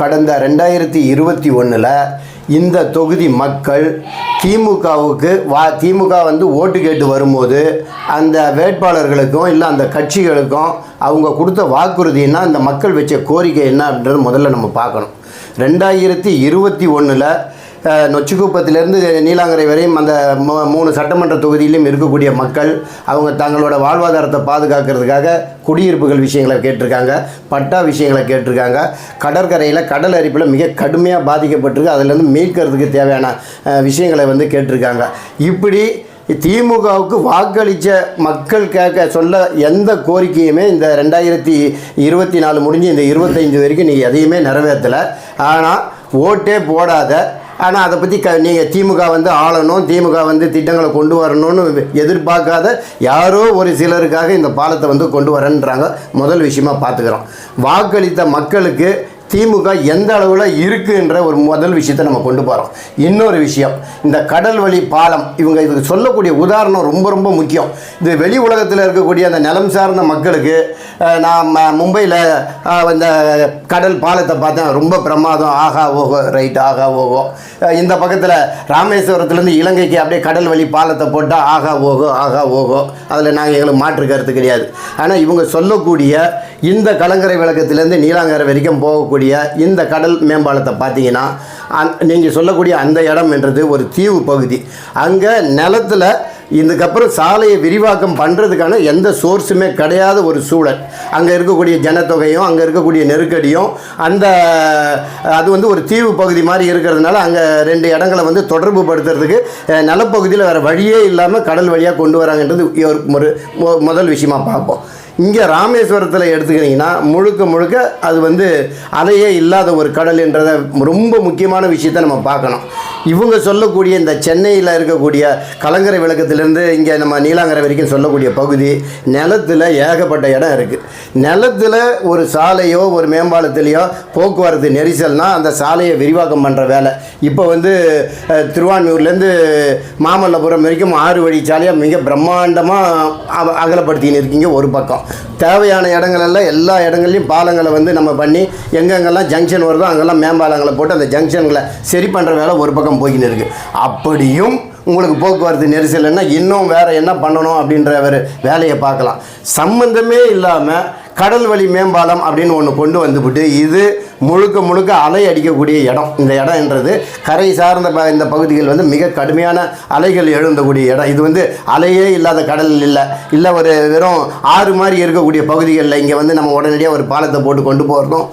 கடந்த ரெண்டாயிரத்தி இருபத்தி ஒன்றில் இந்த தொகுதி மக்கள் திமுகவுக்கு வா திமுக வந்து ஓட்டு கேட்டு வரும்போது அந்த வேட்பாளர்களுக்கும் இல்லை அந்த கட்சிகளுக்கும் அவங்க கொடுத்த வாக்குறுதின்னா அந்த மக்கள் வச்ச கோரிக்கை என்ன அப்படின்றது முதல்ல நம்ம பார்க்கணும். ரெண்டாயிரத்தி இருபத்தி ஒன்றில் நொச்சிக்குப்பத்திலேருந்து நீலாங்கரை வரையும் அந்த மூ- மூணு சட்டமன்ற தொகுதியிலும் இருக்கக்கூடிய மக்கள் அவங்க தங்களோட வாழ்வாதாரத்தை பாதுகாக்கிறதுக்காக குடியிருப்புகள் விஷயங்களை கேட்டிருக்காங்க பட்டா விஷயங்களை கேட்டிருக்காங்க. கடற்கரையில் கடல் அரிப்பில் மிக கடுமையாக பாதிக்கப்பட்டிருக்கு. அதுலேருந்து மீட்கிறதுக்கு தேவையான விஷயங்களை வந்து கேட்டிருக்காங்க. இப்படி திமுகவுக்கு வாக்களித்த மக்கள் கேட்க சொல்ல எந்த கோரிக்கையுமே இந்த ரெண்டாயிரத்தி இருபத்தி நாலு முடிஞ்சு இந்த இருபத்தைந்து வரைக்கும் நீங்கள் எதையுமே நிறைவேற்றலை ஆனால் ஓட்டே போடாத ஆனால் அதை பற்றி க நீங்கள் திமுக வந்து ஆளணும் திமுக வந்து திட்டங்களை கொண்டு வரணும்னு எதிர்பார்க்காத யாரோ ஒரு சிலருக்காக இந்த பாலத்தை வந்து கொண்டு வரேன்றாங்க. முதல் விஷயமாக பார்த்துக்கிறோம். வாக்களித்த மக்களுக்கு திமுக எந்த அளவில் இருக்குன்ற ஒரு முதல் விஷயத்தை நம்ம கொண்டு போகிறோம் இன்னொரு விஷயம் இந்த கடல் வழி பாலம் இவங்க இதுக்கு சொல்லக்கூடிய உதாரணம் ரொம்ப ரொம்ப முக்கியம். இது வெளி உலகத்தில் இருக்கக்கூடிய அந்த நிலம் சார்ந்த மக்களுக்கு நான் மும்பையில் இந்த கடல் பாலத்தை பார்த்தேன். ரொம்ப பிரமாதம். ஆகா ஓகோ ரைட் ஆகா ஓகோ இந்த பக்கத்தில் ராமேஸ்வரத்துலேருந்து இலங்கைக்கு அப்படியே கடல் வழி பாலத்தை போட்டால் ஆகா ஓகோ ஆகா ஓகோ அதில் நாங்கள் எங்களுக்கு மாற்று கருத்து கிடையாது. ஆனால் இவங்க சொல்லக்கூடிய இந்த கலங்கரை விளக்கத்திலேருந்து நீலாங்கரை வரைக்கும் போகக்கூடிய இந்த கடல் மேம்பாலத்தை பார்த்தீங்கன்னா அந் நீங்கள் சொல்லக்கூடிய அந்த இடம் என்றது ஒரு தீவு பகுதி. அங்கே நிலத்தில் இதுக்கப்புறம் சாலையை விரிவாக்கம் பண்ணுறதுக்கான எந்த சோர்ஸுமே கிடையாத ஒரு சூழல். அங்கே இருக்கக்கூடிய ஜனத்தொகையும் அங்கே இருக்கக்கூடிய நெருக்கடியும் அந்த அது வந்து ஒரு தீவு பகுதி மாதிரி இருக்கிறதுனால அங்கே ரெண்டு இடங்களை வந்து தொடர்பு படுத்துறதுக்கு நிலப்பகுதியில் வேறு வழியே இல்லாமல் கடல் வழியாக கொண்டு வராங்கன்றது ஒரு மொ- முதல் விஷயமா பார்ப்போம். இங்கே ராமேஸ்வரத்தில் எடுத்துக்கிட்டிங்கன்னா முழுக்க முழுக்க அது வந்து அலையே இல்லாத ஒரு கடல் என்றதை ரொம்ப முக்கியமான விஷயத்தை நம்ம பார்க்கணும். இவங்க சொல்லக்கூடிய இந்த சென்னையில் இருக்கக்கூடிய கலங்கரை விளக்கத்திலேருந்து இங்கே நம்ம நீலாங்கரை வரைக்கும் சொல்லக்கூடிய பகுதி நிலத்தில் ஏகப்பட்ட இடம் இருக்குது நிலத்தில் ஒரு சாலையோ ஒரு மேம்பாலத்திலையோ போக்குவரத்து நெரிசல்னால் அந்த சாலையை விரிவாக்கம் பண்ணுற வேலை. இப்போ வந்து அஹ், மாமல்லபுரம் வரைக்கும் ஆறு வழி சாலையாக மிக பிரம்மாண்டமாக அகலப்படுத்தின்னு இருக்கீங்க ஒரு பக்கம். தேவையான இடங்களெல்லாம் எல்லா இடங்கள்லையும் பாலங்களை வந்து நம்ம பண்ணி எங்கெங்கெல்லாம் ஜங்ஷன் வருதோ அங்கெல்லாம் மேம்பாலங்களை போட்டு அந்த ஜங்ஷன்களை சரி பண்ணுற வேலை ஒரு பக்கம் போய்கின்னு இருக்குது அப்படியும் உங்களுக்கு போக்குவரத்து நெரிசல்னா இன்னும் வேறு என்ன பண்ணணும் அப்படின்ற ஒரு வேலையை பார்க்கலாம். சம்மந்தமே இல்லாமல் கடல் வழி மேம்பாலம் அப்படின்னு ஒன்று கொண்டு வந்துவிட்டு இது முழுக்க முழுக்க அலை அடிக்கக்கூடிய இடம். இந்த இடம்ன்றது கரை சார்ந்த ப இந்த பகுதிகள் வந்து மிக கடுமையான அலைகள் எழுந்தக்கூடிய இடம். இது வந்து அலையே இல்லாத கடல் இல்லை. இல்லை ஒரு வெறும் ஆறு மாதிரி இருக்கக்கூடிய பகுதிகளில் இங்கே வந்து நம்ம உடனடியாக ஒரு பாலத்தை போட்டு கொண்டு போகிறதும்